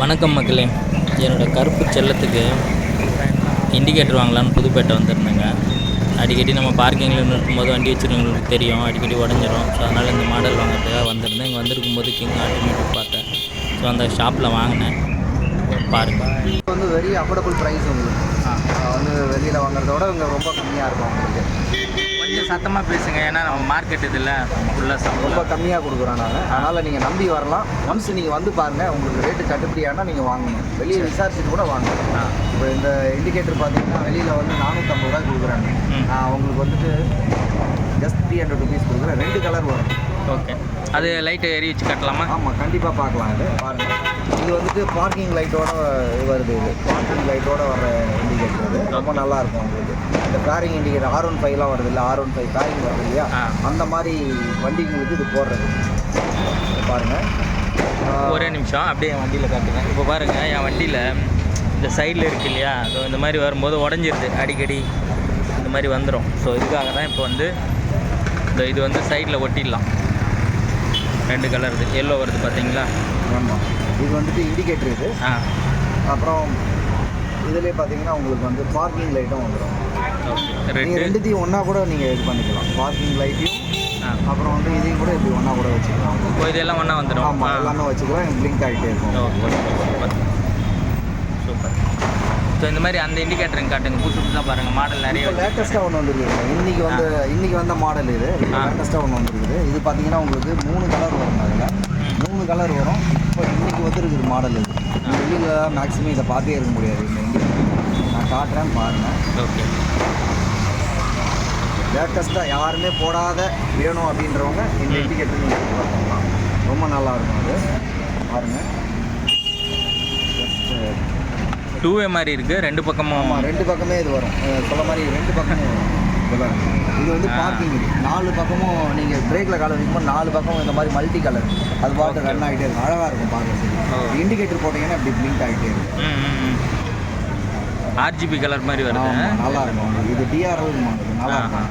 வணக்கம் மக்களே. என்னோடய கருப்பு செல்லத்துக்கு இண்டிகேட்டர் வாங்கலான்னு புதுப்பேட்டை வந்திருந்தேங்க. அடிக்கடி நம்ம பார்க்கிங்கில் நிறுத்தும்போது வண்டி வச்சுருக்கவங்களுக்கு தெரியும். அடிக்கடி உடஞ்சிரும். ஸோ அதனால் இந்த மாடல் வாங்குறதுக்காக வந்திருந்தேன். இங்கே வந்திருக்கும் போது கிங் ஆட்டோமேட்டிக் பார்த்தேன். ஸோ அந்த ஷாப்பில் வாங்கினேன். பாருங்க. இது வந்து வெரி அஃபோர்டபுள் ப்ரைஸ் உங்களுக்கு. வந்து வெளியில் வாங்குறத விட இங்கே ரொம்ப கம்மியாக இருக்கும் உங்களுக்கு. கொஞ்சம் சத்தமாக பேசுங்க ஏன்னா நம்ம மார்க்கெட் இதில் ஃபுல்லாக ரொம்ப கம்மியாக கொடுக்குறோம் நாங்கள் அதனால் நீங்கள் நம்பி வரலாம். ஒன்ஸ் நீங்கள் வந்து பாருங்கள் உங்களுக்கு ரேட்டு கட்டுப்படியானா நீங்கள் வாங்கணும். வெளியே விசாரிச்சுட்டு கூட வாங்கணும். இப்போ இந்த இண்டிகேட்டர் பார்த்தீங்கன்னா வெளியில் வந்து நானூற்றம்பது ரூபாய் கொடுக்குறாங்க உங்களுக்கு வந்துட்டு ஜஸ்ட் த்ரீ ஹண்ட்ரட் ருபீஸ் கொடுக்குறேன். ரெண்டு கலர் வரும். ஓகே அது லைட்டு எரி வச்சு கட்டலாமா? ஆமாம் கண்டிப்பாக பார்க்கலாம் இது. பாருங்கள் இது வந்துட்டு பார்க்கிங் லைட்டோட வருது இது. பார்க்கிங் லைட்டோட வர இண்டிகேட்டர் இது. ரொம்ப நல்லா இருக்கும் உங்களுக்கு. இந்த காரிங் இண்டிகேட்டர் ஆர் ஒன் ஃபைவ்லாம் வருது இல்லை? ஆர் ஒன் ஃபைவ் காரிங் வருது இல்லையா. அந்த மாதிரி வண்டிங்களுக்கு இது போடுறது. பாருங்கள் ஒரே நிமிஷம். அப்படியே என் வண்டியில் காட்டுங்க. இப்போ பாருங்கள் என் வண்டியில் இந்த சைடில் இருக்கு இல்லையா? ஸோ இந்த மாதிரி வரும்போது உடஞ்சிருது. அடிக்கடி இந்த மாதிரி வந்துடும் ஸோ இதுக்காக தான் இப்போ வந்து இந்த இது வந்து சைடில் ஒட்டிடலாம். ரெண்டு கலர் இது. எல்லோ வருது பார்த்தீங்களா? ஆமாம் இது வந்துட்டு இண்டிகேட்டர் இது. ஆ. அப்புறம் இதுலேயே பார்த்தீங்கன்னா உங்களுக்கு வந்து பார்க்கிங் லைட்டும் வந்துடும் நீங்கள் ரெண்டு. ரெண்டுத்தையும் ஒன்றா கூட நீங்கள் இது பண்ணிக்கலாம். பார்க்கிங் லைட்டையும் அப்புறம் வந்து இதையும் கூட இப்படி ஒன்றா கூட வச்சுக்கலாம். இதெல்லாம் ஒன்றா வந்துடும் ஆமாம் எல்லாமே வச்சுக்கலாம். பிளிங்க் ஆகிட்டே இருக்கும். ஸோ இந்த மாதிரி அந்த இண்டிகேட்டருங்க காட்டுங்க. புதுசு புதுசாக பாருங்கள் மாடல் நிறைய லேட்டஸ்ட்டாக ஒன்று வந்துருக்குது இன்னைக்கு வந்து இன்னைக்கு வந்த மாடல் இது. லேட்டஸ்ட்டாக ஒன்று வந்துருக்குது. இது பார்த்தீங்கன்னா உங்களுக்கு மூணு கலர் வரும் அதில் மூணு கலர் வரும். இப்போ இன்னைக்கு வந்துருக்குது மாடல் இது. வெளியில் மேக்ஸிமம் இதை பார்த்தே இருக்க முடியாது. இந்த இண்டிகேட்டர் நான் காட்டுறேன் பாருங்கள் ஓகே. லேட்டஸ்ட்டாக யாருமே போடாத வேணும் அப்படின்றவங்க இந்த இண்டிகேட்டர் நீங்கள் ரொம்ப நல்லா இருக்கும் அது. பாருங்கள் ஜஸ்ட் டூ வே மாதிரி இருக்குது ரெண்டு பக்கமும் ஆமாம் ரெண்டு பக்கமே இது வரும். சொல்ல மாதிரி ரெண்டு பக்கமே வரும். இது வந்து. பார்க்கிங் நாலு பக்கமும் நீங்கள் பிரேக்கில் கால வைக்கும்போது நாலு பக்கமும் இந்த மாதிரி மல்டி கலர் அது Okay. ரன் ஆகிட்டே இருக்கும். அழகாக இருக்கும். பார்க்குறதுக்கு. இண்டிகேட்டர் போட்டிங்கன்னா இப்படி பிளிங்க் ஆகிட்டே இருக்கும். ஆர்ஜிபி கலர் மாதிரி வருது. நல்லா இருக்கும். இது டிஆர்எல் நல்லா. இருக்கும்.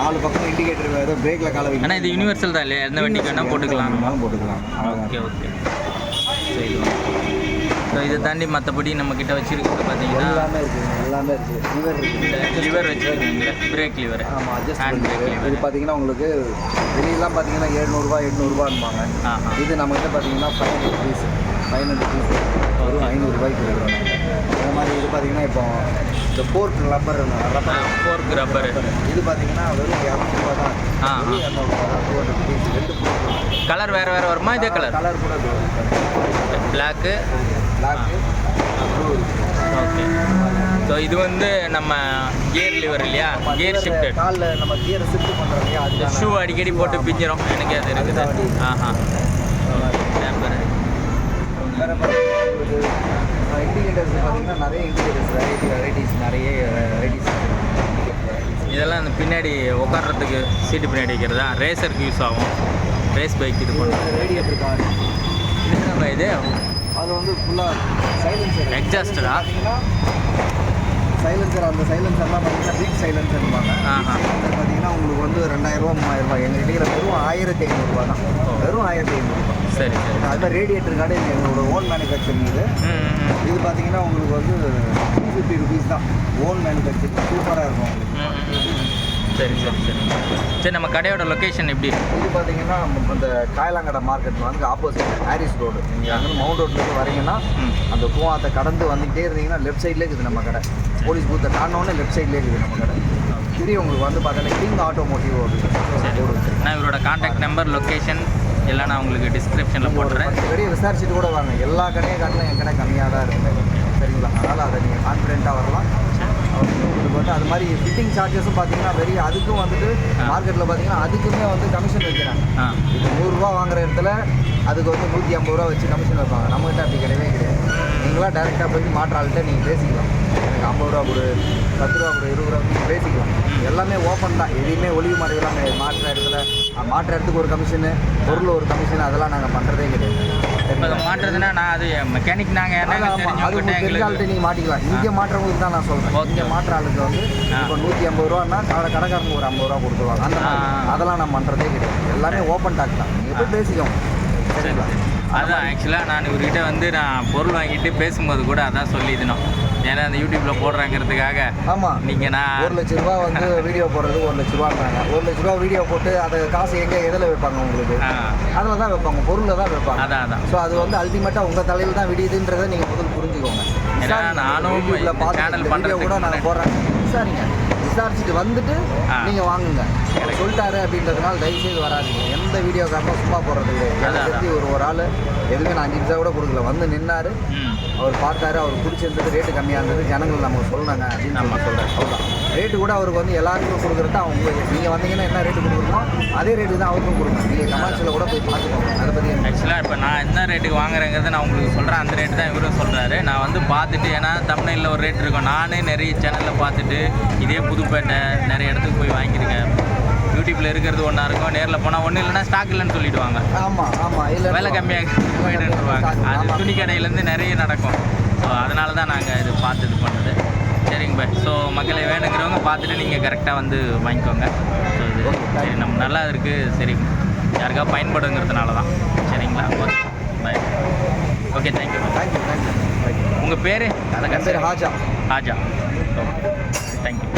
நாலு பக்கம் இண்டிகேட்டர் ஏதோ பிரேக்கில் கால ஆனால் இது யூனிவர்சல் தான் இல்லையா? எந்த வண்டிக்கு வேணால் போட்டுக்கலாம். போட்டுக்கலாம். Okay okay. சரி ஸோ இதை தாண்டி மற்றபடி நம்ம கிட்ட வச்சிருக்கிறது பார்த்தீங்கன்னா எல்லாமே இருக்குது எல்லாமே இருக்குது லிவர் வச்சுருக்கீங்களா பிரேக் லிவர் ஆமாம் அட்ஜஸ்ட் ஹேண்ட் பிரேக் இது லிவர் பார்த்தீங்கன்னா உங்களுக்கு வெளியெல்லாம் பார்த்தீங்கன்னா எழுநூறுபா எட்நூறுபான்பாங்க இது நம்மகிட்ட பார்த்தீங்கன்னா five hundred piece five hundred piece வெறும் ஐநூறுரூபாய்க்கு கொடுக்குறோம் அதே மாதிரி இது பார்த்தீங்கன்னா இப்போ இந்த போர்க் ரப்பர் ரப்பர் ஃபோர்க் ரப்பர் இது பார்த்தீங்கன்னா வெறும் இரநூறுபா தான் ஆ, இரநூறுபா தான் டூ ஹண்ட்ரட் பீஸ் ரெண்டு கலர் வேறு வேறு வருமா? இதே கலர் கலர் கூட black black blue okay so இது வந்து நம்ம கியர் லிவர் இல்லையா? கியர் ஷிஃப்டட் காலில் நம்ம கியரை ஷிஃப்ட் பண்ணுறோம் இல்லையா? ஷூ அடிக்கடி போட்டு பிஞ்சிரும். எனக்கு அது இருக்குது. ஆஹா. இண்டிகேட்டர்ஸ் பார்த்தீங்கன்னா நிறைய இண்டிகேட்டர்ஸ் வெரைட்டி வெரைட்டிஸ் நிறைய வெரைட்டிஸ் இதெல்லாம் அந்த பின்னாடி உட்கார்றதுக்கு சீட்டு பின்னாடி வைக்கிறதா? ரேசருக்கு யூஸ் ஆகும். ரேஸ் பைக் இது பண்ணுறது ரேடியேட்டர் கார் இது நம்ம இது? அது வந்து ஃபுல்லாக சைலன்சர்? பார்த்தீங்கன்னா சைலன்சர் அந்த சைலன்சர்லாம் பார்த்தீங்கன்னா பிக் சைலன்சர் இருப்பாங்க ஆஹா. பார்த்தீங்கன்னா உங்களுக்கு வந்து ரெண்டாயிரரூவா மூவாயிரரூபா எங்கள் இடையில வெறும் ஆயிரத்தி ஐநூறுரூவா தான். வெறும் ஆயிரத்தி ஐநூறுரூவா சரி சரி. அது ரேடியேட்டர் இது எங்களோட ஓன் மேனுஃபேக்சரிங் இது. இது பார்த்தீங்கன்னா உங்களுக்கு வந்து டூ ஃபிஃப்டி ருபீஸ் தான். ஓன் மேனுஃபேக்சரிங் சூப்பராக இருக்கும். சரி சரி சரி. சரி நம்ம கடையோட லொக்கேஷன் எப்படி இருக்கு? இது பார்த்தீங்கன்னா அந்த காயலாங்கடை மார்க்கெட் வந்து ஆப்போசிட் ஹாரிஸ் ரோடு நீங்கள் அங்கே மவுண்ட் ரோட்லேருந்து வரீங்கன்னா அந்த கூவாத்தை கடந்து வந்துக்கிட்டே இருந்தீங்கன்னா லெஃப்ட் சைட்லேயே இருக்குது நம்ம கடை. போலீஸ் பூத்தை தாண்டினோடனே லெஃப்ட் சைட்லேயே இருக்குது நம்ம கடை. திடீர் உங்களுக்கு வந்து பார்த்தீங்கன்னா கிங் ஆட்டோமோட்டிவ் வச்சிருக்கேன் நான் இவரோட காண்டாக்ட் நம்பர் லொக்கேஷன் எல்லாம் நான் உங்களுக்கு டிஸ்கிரிப்ஷனில் போட்டுறேன். கடையை விசாரிச்சுட்டு கூட வாங்க. எல்லா கடையும் காட்டிலும் என் கடை கம்மியாக தான் இருக்குது சரிங்களா? அதனால் அதை நீங்கள் கான்ஃபிடென்ட்டாக வரலாம். உங்களுக்கு வந்து அது மாதிரி ஃபிட்டிங் சார்ஜஸும் பார்த்தீங்கன்னா வெரி அதுக்கும் வந்துட்டு. மார்க்கெட்டில் பார்த்தீங்கன்னா அதுக்குமே வந்து கமிஷன் வைக்கிறாங்க. இப்போ நூறுரூவா வாங்குற இடத்துல அதுக்கு வந்து நூற்றி ஐம்பது ரூபா வச்சு கமிஷன் வைப்பாங்க. நம்மகிட்ட அப்படி கிடையவே கிடையாது. நீங்களா டேரெக்டாக போய் மாற்ற ஆள்கிட்ட நீங்கள் பேசிக்கலாம். எனக்கு ஐம்பது ரூபா கொடு பத்து ரூபா கொடு இருபது ரூபா பேசிக்கலாம் எல்லாமே ஓப்பன் தான். எதையுமே ஒளிவு மறைவெல்லாம் கிடையாது. மாற்ற இடத்துல மாற்ற இடத்துக்கு ஒரு கமிஷனு பொருள் ஒரு கமிஷன் அதெல்லாம் நாங்கள் பண்ணுறதே கிடையாது? மாற்றுறதுன்னா நான் அது மெக்கானிக் நாங்கள். அது தெரிஞ்சவங்ககிட்ட உங்களுக்கு தெரிஞ்ச எங்களுக்கு? ஆள்கிட்ட நீங்கள் மாட்டிக்கலாம். இங்கே மாற்றவங்களுக்கு தான் நான் சொல்கிறேன். இங்கே மாற்ற ஆளுக்கு வந்து. இப்போ நூற்றி ஐம்பது ரூபான்னா கடை கடைக்காரங்க ஒரு ஐம்பது ரூபா கொடுத்துருவாங்க. அந்த மாதிரி. அதெல்லாம் நான் பண்ணுறதே கிடையாது. எல்லாமே ஓப்பன் டாக் தான். நீங்கள் போய் பேசிக்கோங்க. சரிங்களா? அதான் ஆக்சுவலாக நான் இவர்கிட்ட வந்து நான் பொருள் வாங்கிட்டு பேசும்போது கூட அதான் சொல்லியிருந்தோம். ஏன்னா அந்த யூடியூப்பில் போடுறாங்கிறதுக்காக ஆமாம் நீங்கள் நான் ஒரு லட்ச ரூபா வந்து வீடியோ போடுறது ஒரு லட்ச ரூபான்றாங்க ஒரு லட்ச ரூபா வீடியோ போட்டு அதை காசு எங்கே எதில் வைப்பாங்க உங்களுக்கு? அதில் தான் வைப்பாங்க. பொருளில் தான் வைப்பாங்க. அதான் அதான். ஸோ அது வந்து அல்டிமேட்டாக உங்கள் தலையில் தான் விடியுதுன்றதை நீங்கள் முதல் புரிஞ்சுக்கோங்க. ஏன்னா நானும் யூடியூப்ல வீடியோ பண்றதுக்கு கூட நாங்கள் போடுறேன். விசாரிங்க. விசாரிச்சுட்டு வந்துட்டு. நீங்கள் வாங்குங்க. Correct. சொல்லிட்டாரு அப்படின்றதுனால தயவுசெய்து வராதீங்க. எந்த வீடியோ காரணம் சும்மா போடுறது கிடையாது. எனக்கு தெரிஞ்சு ஒரு ஒரு ஆள் எதுவுமே நான் அஞ்சு நிமிஷம் கூட கொடுக்கல. வந்து நின்னாரு. அவர் பார்த்தாரு அவர் பிடிச்சிருந்தது ரேட்டு கம்மியாக இருந்தது ஜனங்கள் நமக்கு சொன்னாங்க அப்படின்னு. நம்ம சொல்கிறேன் அவ்வளோதான் ரேட்டு கூட அவருக்கு வந்து எல்லாருக்கும் கொடுக்குறது அவங்க நீங்கள் வந்தீங்கன்னா என்ன ரேட்டு கொடுக்குறோமோ அதே ரேட்டு தான் அவருக்கும் கொடுங்க நீங்கள் கமர்ஷியலில் கூட போய் பார்த்துக்கோங்க. அதை பற்றி எனக்கு ஆக்சுவலாக இப்போ நான் என்ன ரேட்டுக்கு வாங்குறேங்கிறத நான் உங்களுக்கு சொல்கிறேன் அந்த ரேட்டு தான் இவரும் சொல்கிறாரு நான் வந்து பார்த்துட்டு ஏன்னா தமிழ்நில ஒரு ரேட் இருக்கும். நானே நிறைய சேனலில் பார்த்துட்டு இதே புதுப்பேட்டை நிறைய இடத்துக்கு போய் வாங்கியிருக்கேன். யூடியூப்பில் இருக்கிறது ஒன்றா இருக்கும். நேரில் போனால் ஒன்றும் இல்லைன்னா ஸ்டாக் இல்லைன்னு சொல்லிடுவாங்க. ஆமாம் ஆமாம் இல்லை விலை கம்மியாக போயிட்டுருவாங்க அது துணி கடையிலேருந்து நிறைய நடக்கும். ஸோ அதனால தான் நாங்கள் இது பார்த்து இது பண்ணது. சரிங்க பாய். ஸோ மக்களை வேணுங்கிறவங்க பார்த்துட்டு நீங்கள் கரெக்டாக வந்து வாங்கிக்கோங்க. ஸோ இது சரி நம்ம நல்லா இருக்குது சரி யாருக்கா பயன்படுங்கிறதுனால தான் சரிங்களா okay bye okay thank you thank you thank you உங்கள் பேர்? பேர் ஹாஜா. ஹாஜா. Okay thank you